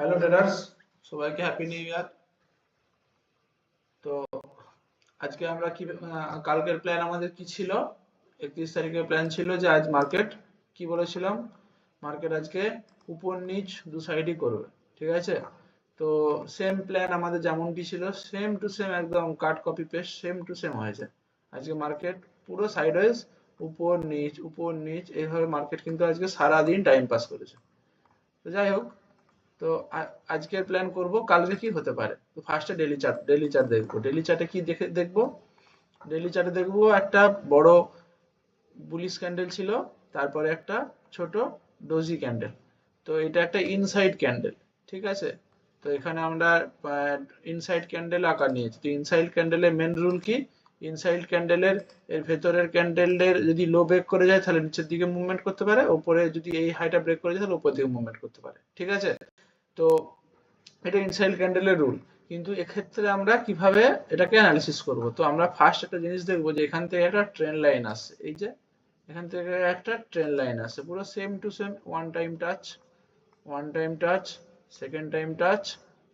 Hello traders সবাইকে happy new year তো আজকে আমরা কি কালকের প্ল্যান আমাদের কি ছিল? একত্রিশ তারিখের প্ল্যান ছিল যে আজ মার্কেট কি বলেছিলাম? মার্কেট আজকে উপর নিচ দু সাইডই করবে, ঠিক আছে? তো সেম প্ল্যান আমাদের যেমনটি ছিল সেম টু সেম একদম cut copy paste same to same হয়েছে। আজকে মার্কেট পুরো সাইডওয়েজ উপর নিচ উপর নিচ, এইভাবে মার্কেট কিন্তু আজকে সারা দিন টাইম পাস করেছে। তো যাই হোক তো আজকের প্ল্যান করব কালকে কি হতে পারে। তো ফার্স্টে ডেলি চার্ট ডেলি চার্ট দেখব। ডেলি চার্টে কি দেখে, দেখব? ডেলি চার্টে দেখব একটা বড় বুলিশ ক্যান্ডেল ছিল, তারপরে একটা ছোট ডোজি ক্যান্ডেল তো এটা একটা ইনসাইড ক্যান্ডেল ঠিক আছে? তো এখানে আমরা ইনসাইড ক্যান্ডেল আকার নিয়েছি। তো ইনসাইড ক্যান্ডেলের মেন রুল কি? ইনসাইড ক্যান্ডেলের এর ভেতরের ক্যান্ডেলের যদি লো ব্রেক করে যায়, তাহলে নিচের দিকে মুভমেন্ট করতে পারে। উপরে যদি এই হাইটা ব্রেক করে যায়, তাহলে উপর দিকে মুভমেন্ট করতে পারে। ঠিক আছে? তো এটা ইনসাইড ক্যান্ডেলের রুল কিন্তু এক্ষেত্রে আমরা কীভাবে এটাকে অ্যানালিসিস করব? তো আমরা ফার্স্ট একটা জিনিস দেখব যে এখান থেকে একটা ট্রেন লাইন আসছে এই যে, এখান থেকে একটা ট্রেন লাইন আসছে পুরো same to same one time touch one time touch second time touch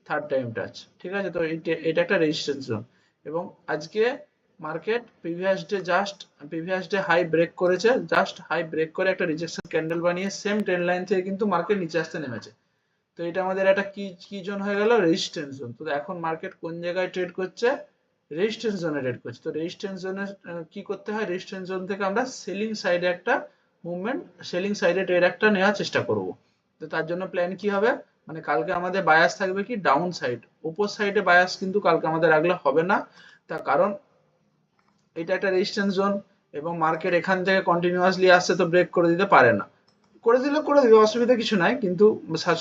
third time touch ঠিক আছে? তো এটা- একটা রেজিস্ট্যান্স জোন এবং আজকে market previous day just previous day high break করেছে। জাস্ট হাই ব্রেক করে একটা রিজেকশন ক্যান্ডেল বানিয়ে সেম ট্রেন লাইন থেকে কিন্তু মার্কেট নিচে আসতে নেমেছে। তো এটা আমাদের একটা কি কি জোন হয়ে গেল? রেজিস্ট্যান্স জোন তো এখন মার্কেট কোন জায়গায় ট্রেড করছে? রেজিস্ট্যান্স জোনে ট্রেড করছে। তো রেজিস্ট্যান্স জোনে কি করতে হয়? রেজিস্ট্যান্স জোন থেকে আমরা সেলিং সাইডে একটা মুভমেন্ট সেলিং সাইডে ট্রেড একটা নেওয়ার চেষ্টা করব। তো তার জন্য প্ল্যান কি হবে? মানে কালকে আমাদের বায়াস থাকবে কি? ডাউন সাইড উপর সাইডে বায়াস কিন্তু কালকে আমাদের রাখলে হবে না। তার কারণ, এটা একটা রেজিস্ট্যান্স জোন এবং মার্কেট এখান থেকে কন্টিনিউয়াসলি আসছে তো ব্রেক করে দিতে পারে না। করে দিলে করে দিবে, অসুবিধা কিছু নাই, কিন্তু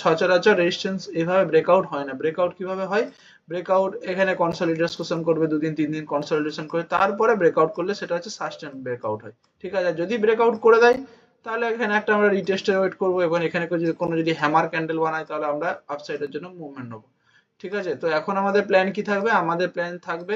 সচরাচর রেজিস্ট্যান্স এভাবে ব্রেকআউট হয় না। ব্রেকআউট কীভাবে হয়? ব্রেকআউট এখানে কনসলিডেশন করবে, দুদিন, তিন দিন কনসলিডেশন করে, তারপরে ব্রেকআউট করলে সেটা হচ্ছে সাস্টেন ব্রেকআউট হয়। ঠিক আছে? যদি ব্রেকআউট করে দেয়, তাহলে এখানে একটা আমরা রিটেস্টের ওয়েট করব, এবং এখানে যদি কোনো যদি হ্যামার ক্যান্ডেল বানায়, তাহলে আমরা আপসাইডের জন্য মুভমেন্ট নেব। ঠিক আছে? তো এখন আমাদের প্ল্যান কি থাকবে? আমাদের প্ল্যান থাকবে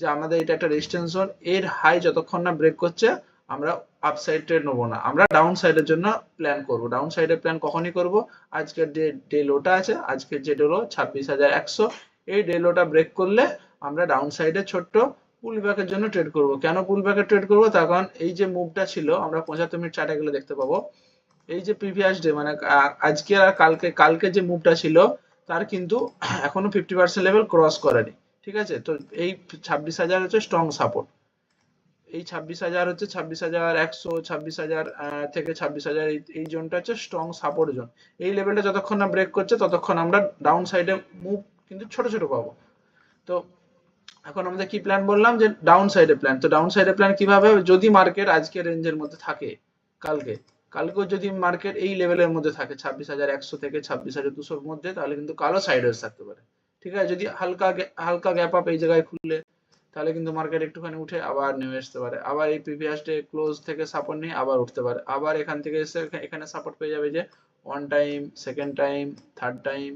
যে আমাদের এটা একটা রেজিস্ট্যান্স জোন এর হাই যতক্ষণ না ব্রেক করছে আমরা আপসাইড ট্রেড নেব না। আমরা ডাউন সাইডের জন্য প্ল্যান করব। ডাউন সাইডের প্ল্যান কখনই করব? আজকের যে ডে লোটা আছে আজকের যে ডেলো ছাব্বিশ হাজার একশো, এই ডে লোটা ব্রেক করলে আমরা ডাউন সাইডে ছোট্ট পুল ব্যাকের জন্য ট্রেড করব। কেন পুল ব্যাকের ট্রেড করব? তার কারণ এই যে মুভটা ছিল, আমরা পঁচাত্তর মিনিট চার্টে গেলে দেখতে পাবো। এই যে প্রিভিয়াস ডে মানে আজকে আর কালকে কালকে যে মুভটা ছিল, তার কিন্তু এখনও ফিফটি পার্সেন্ট লেভেল ক্রস করেনি। ঠিক আছে? তো এই ছাব্বিশ হাজার হচ্ছে স্ট্রং সাপোর্ট এই ছাব্বিশ হাজার হচ্ছে ছাব্বিশ হাজার একশো, ছাব্বিশ হাজার থেকে ছাব্বিশ হাজার এই জোনটা হচ্ছে স্ট্রং সাপোর্ট জোন এই লেভেলটা যতক্ষণ না ব্রেক করছে, ততক্ষণ আমরা ডাউন সাইডে মুভ কিন্তু ছোট ছোট পাবো। তো এখন আমাদের কি প্ল্যান বললাম? যে ডাউন সাইডে প্ল্যান তো ডাউন সাইডে প্ল্যান কীভাবে? যদি মার্কেট আজকে রেঞ্জের মধ্যে থাকে, কালকে, কালকেও যদি মার্কেট এই লেভেলের মধ্যে থাকে, ছাব্বিশ হাজার একশো থেকে ছাব্বিশ হাজার দুশোর মধ্যে, তাহলে কিন্তু কালো সাইডওয়েজ থাকতে পারে। ঠিক আছে? যদি হালকা হালকা গ্যাপ আপ এই জায়গায় খুললে তাহলে কিন্তু মার্কেট একটুখানি উঠে আবার নেমে আসতে পারে। আবার এই প্রিভিয়াস ডে ক্লোজ থেকে সাপোর্ট নিয়ে আবার উঠতে পারে। আবার এখান থেকে এসে এখানে সাপোর্ট পেয়ে যাবে যে one time second time third time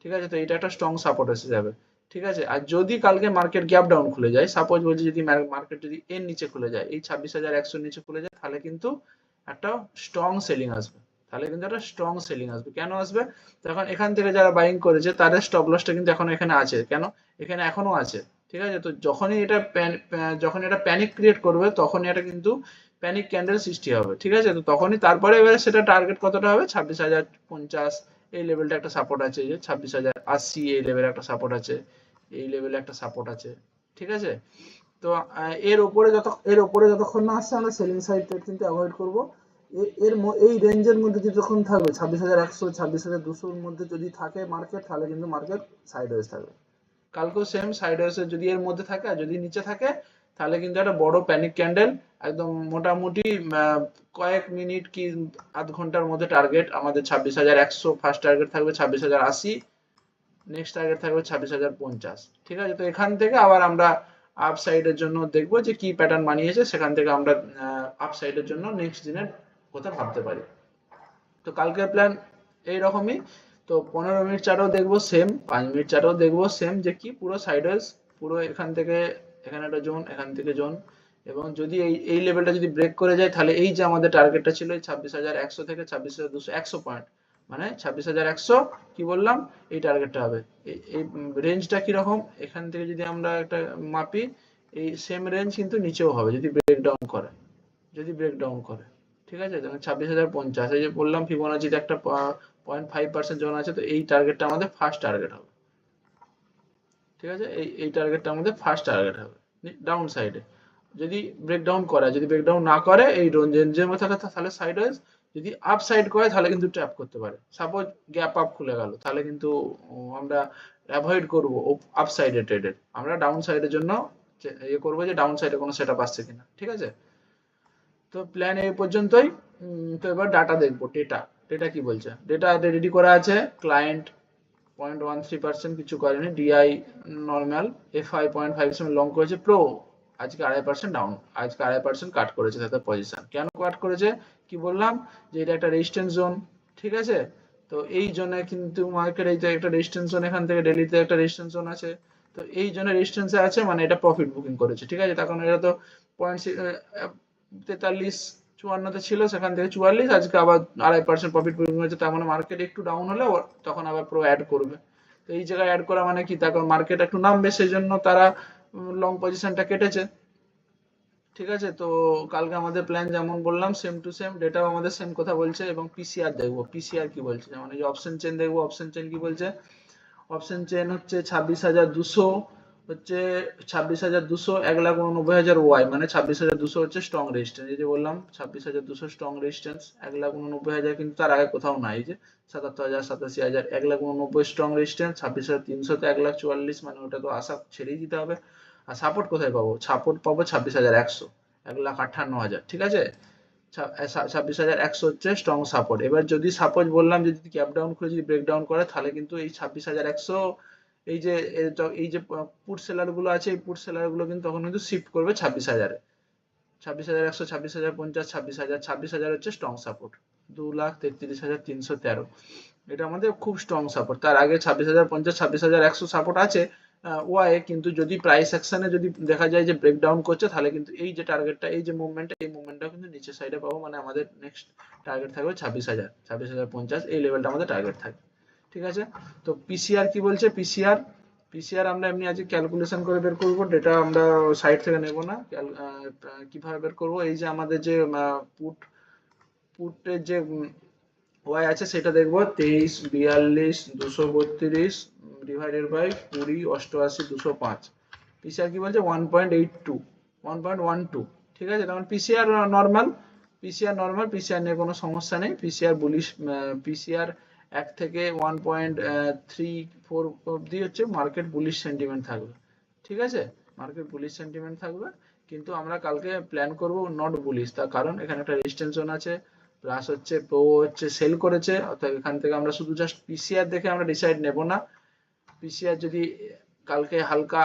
ঠিক আছে? তো এটা একটা স্ট্রং সাপোর্ট এসে যাবে। ঠিক আছে? আর যদি কালকে মার্কেট গ্যাপ ডাউন খুলে যায় সাপোজ বলছি যদি মার্কেট যদি এর নিচে খুলে যায়, এই ছাব্বিশ হাজার একশোর নিচে খুলে যায়, তাহলে কিন্তু একটা স্ট্রং সেলিং আসবে। তাহলে কিন্তু একটা স্ট্রং সেলিং আসবে। কেন আসবে? তখন এখান থেকে যারা বাইং করেছে, তাদের স্টপ লসটা কিন্তু এখন এখানে আছে। কেন? এখানে এখনও আছে। ঠিক আছে? তো যখনই এটা যখন এটা প্যানিক ক্রিয়েট করবে, তখনই এটা কিন্তু প্যানিক ক্যান্ডেল সৃষ্টি হবে, ঠিক আছে? তো তখনই তারপরে এবারে সেটা টার্গেট কতটা হবে? ছাব্বিশ হাজার পঞ্চাশ, এই লেভেলটা একটা সাপোর্ট আছে যে ছাব্বিশ হাজার আশি, এই লেভেলে একটা সাপোর্ট আছে, এই লেভেলে একটা সাপোর্ট আছে, ঠিক আছে? তো এর উপরে যত, এর উপরে যতক্ষণ না আসছে, আমরা সেলিং সাইড ট্রেড কিন্তু অ্যাভয়েড করব। এর এই রেঞ্জের মধ্যে যতক্ষণ থাকবে, ছাব্বিশ হাজার একশো, ছাব্বিশ হাজার দুশোর মধ্যে যদি থাকে মার্কেট তাহলে কিন্তু মার্কেট সাইড সাইডওয়েজ থাকবে। কালকেও সেম সাইডওয়েজ যদি এর মধ্যে থাকে আর যদি নিচে থাকে, তাহলে কিন্তু একটা বড় প্যানিক ক্যান্ডেল একদম মোটামুটি কয়েক মিনিট কি আধ ঘণ্টার মধ্যে টার্গেট আমাদের ছাব্বিশ হাজার একশো ফার্স্ট টার্গেট থাকবে ছাব্বিশ হাজার আশি নেক্সট টার্গেট থাকবে ছাব্বিশ হাজার পঞ্চাশ। ঠিক আছে? তো এখান থেকে আবার আমরা আপ সাইডের জন্য দেখব যে কি প্যাটার্ন বানিয়েছে, সেখান থেকে আমরা আপ সাইডের জন্য নেক্সট দিনের কথা ভাবতে পারি। তো কালকের প্ল্যান এইরকমই তো পনেরো মিনিট চারেও দেখব সেম পাঁচ মিনিট চারেও দেখব সেম যে কি পুরো সাইডওয়েজ পুরো এখান থেকে, এখানে একটা জোন এখান থেকে জোন এবং যদি এই এই লেভেলটা যদি ব্রেক করে যায়, তাহলে এই যে আমাদের টার্গেটটা ছিল ছাব্বিশ হাজার একশো থেকে ছাব্বিশ হাজার দুশো একশো পয়েন্ট মানে ছাব্বিশ হাজার একশো, কি বললাম? এই টার্গেটটা হবে। এই- রেঞ্জটা কীরকম? এখান থেকে যদি আমরা একটা মাপি, এই সেম রেঞ্জ কিন্তু নিচেও হবে, যদি ব্রেকডাউন করে। যদি ব্রেকডাউন করে। ঠিক আছে? ছাব্বিশ হাজার পঞ্চাশ। এই যে বললাম ফিবোনাচিতে একটা পয়েন্ট ফাইভ পার্সেন্ট জোন আছে, তো এই টার্গেটটা আমাদের ফার্স্ট টার্গেট হবে। ঠিক আছে? এই এই টার্গেটটা আমাদের ফার্স্ট টার্গেট হবে। ডাউন সাইডে যদি ব্রেকডাউন করে যদি ব্রেকডাউন না করে, এই রেঞ্জের মধ্যে থাকে তাহলে সাইড ওয়াইজ যদি আপ সাইড করে, তাহলে কিন্তু ট্র্যাপ করতে পারে। সাপোজ গ্যাপ আপ খুলে গেল, তাহলে কিন্তু আমরা অ্যাভয়েড করব আপ সাইডে ট্রেডের আমরা ডাউন সাইডের জন্য ইয়ে করব যে ডাউন সাইডে কোনো সেট সেটআপ আসছে কিনা। ঠিক আছে? তো প্ল্যান এই পর্যন্তই। তো এবার ডাটা দেখব ডেটা ডেটা কি বলছে? ডেটা রেডি করা আছে। Client point one three percent কিছু করেনি। DI normal FI point five seven long করেছে। প্রো আজকে আড়াই পার্সেন্ট ডাউন আজকে আড়াই পার্সেন্ট কাট করেছে তাদের পজিশন কেন কাট করেছে? কি বললাম? যে এটা একটা রেজিস্ট্যান্স জোন ঠিক আছে? তো এই জোনে কিন্তু মার্কেট এই একটা রেজিস্ট্যান্স জোন এখান থেকে ডেলিতে একটা রেজিস্ট্যান্স জোন আছে। তো এই জন্য রেজিস্ট্যান্সে আছে মানে এটা প্রফিট বুকিং করেছে। ঠিক আছে? তখন এটা তো পয়েন্ট তেতাল্লিশ চুয়ান্নতে ছিল, সেখান থেকে চুয়াল্লিশ, আজকে আবার আড়াই পার্সেন্ট প্রফিট বুকিং হয়েছে তার মানে মার্কেট একটু ডাউন হলে তখন আবার প্রো অ্যাড করবে। তো এই জায়গায় অ্যাড করা মানে কি? তখন মার্কেট একটু নামবে সেই জন্য তারা লং পজিশনটা কেটেছে। ঠিক আছে? তো কালকে আমাদের প্ল্যান যেমন বললাম সেম টু সেম ডেটাও আমাদের সেম কথা বলছে, এবং পিসিআর দেখব। পিসিআর কি বলছে? যেমন এই অপশন চেন দেখব অপশন চেন কি বলছে? অপশন চেন হচ্ছে ছাব্বিশ হাজার দুশো হচ্ছে ছাব্বিশ হাজার দুশো এক লাখ উননব্বই হাজার ওয়াই মানে ছাব্বিশ হাজার দুশো হচ্ছে স্ট্রং রেজিস্ট্যান্স এই যে বললাম, ছাব্বিশ হাজার দুশো স্ট্রং রেজিস্ট্যান্স এক লাখ উননব্বই হাজার কিন্তু তার আগে কোথাও নাই। যে সাতাত্তর হাজার সাতাশি হাজার, এক লাখ উননব্বই স্ট্রং রেজিস্ট্যান্স ছাব্বিশ হাজার তিনশোতে এক লাখ চুয়াল্লিশ মানে ওটা তো আশা ছেড়েই দিতে হবে। আর সাপোর্ট কোথায় পাবো? সাপোর্ট পাবো ছাব্বিশ হাজার একশো, এক লাখ আটান্ন হাজার, ঠিক আছে? ছাব্বিশ হাজার একশো হচ্ছে স্ট্রং সাপোর্ট এবার যদি সাপোজ বললাম, যদি ক্যাপ ডাউন করে যদি ব্রেক ডাউন করে, তাহলে কিন্তু এই ছাব্বিশ হাজার একশো এই যে এই যে পুট সেলারগুলো আছে, এই পুট সেলারগুলো কিন্তু তখন কিন্তু শিফট করবে ছাব্বিশ হাজারে। ছাব্বিশ হাজার একশো, ছাব্বিশ হাজার পঞ্চাশ, ছাব্বিশ হাজার ছাব্বিশ হাজার হচ্ছে স্ট্রং সাপোর্ট দু লাখ তেত্রিশ হাজার তিনশো তেরো। এটা আমাদের খুব স্ট্রং সাপোর্ট তার আগে ছাব্বিশ হাজার, পঞ্চাশ, ছাব্বিশ হাজার একশো সাপোর্ট আছে ওয়াই কিন্তু যদি প্রাইস অ্যাকশনে যদি দেখা যায় যে ব্রেক ডাউন করছে, তাহলে কিন্তু এই যে টার্গেটটা এই যে মুভমেন্টটা এই মুভমেন্টটা কিন্তু নিচের সাইডে পাবো। মানে আমাদের নেক্সট টার্গেট থাকবে ছাব্বিশ হাজার ছাব্বিশ হাজার পঞ্চাশ, এই লেভেলটা আমাদের টার্গেট থাকবে। ঠিক আছে? তো পিসিআর কি বলছে? পিসিআর পিসিআর আমরা এমনি আজকে ক্যালকুলেশন করে বের করব। ডেটা আমরা সাইট থেকে নেব না। কীভাবে বের করব? এই যে আমাদের যে পুট পুটের যে ওয়াই আছে সেটা দেখব। তেইশ, বিয়াল্লিশ, দুশো বত্রিশ ডিভাইডেড বাই কুড়ি, অষ্টআশি, দুশো পাঁচ। পিসিআর কি বলছে? One point eight two one point one two ঠিক আছে? তখন PCR normal PCR normal PCR নিয়ে কোনো সমস্যা নেই। পিসিআর বুলিশ পিসিআর এক থেকে ওয়ান পয়েন্ট থ্রি ফোর অব্দি হচ্ছে মার্কেট বুলিশ সেন্টিমেন্ট থাকবে। ঠিক আছে? মার্কেট বুলিশ সেন্টিমেন্ট থাকবে। কিন্তু আমরা কালকে প্ল্যান করব নট বুলিশ তার কারণ এখানে একটা রেজিস্ট্যান্স জোন আছে। প্লাস হচ্ছে প্রো হচ্ছে সেল করেছে। অর্থাৎ এখান থেকে আমরা শুধু জাস্ট পিসিআর দেখে আমরা ডিসাইড নেব না। পিসিআর যদি কালকে হালকা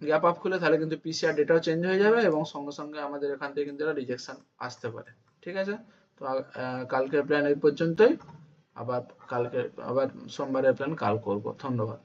গ্যাপ আপ খুলে, তাহলে কিন্তু পিসিআর ডেটাও চেঞ্জ হয়ে যাবে এবং সঙ্গে সঙ্গে আমাদের এখান থেকে কিন্তু রিজেকশন আসতে পারে। ঠিক আছে? তো কালকের প্ল্যান এই পর্যন্তই। আবার কালকে আবার সোমবারের প্ল্যান কাল করব। ধন্যবাদ।